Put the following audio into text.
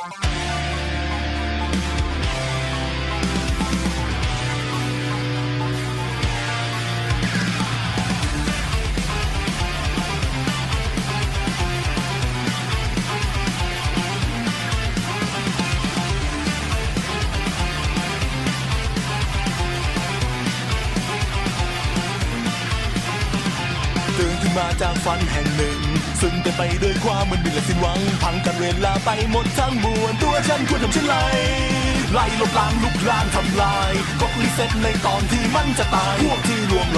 Thank you. ตื่นขึ้นมาจากฝันแห่งหนึ่ง ซึ่งเต็มไปด้วยความมืดมินและสิ้นหวัง พังกันเวลาไปหมดทั้งมวลตัวฉันควรทำเช่นไรไล่ลบล้างลุกลานทำลายกดรีเซ็ตในตอนที่มันจะตายพวกที่รวมหล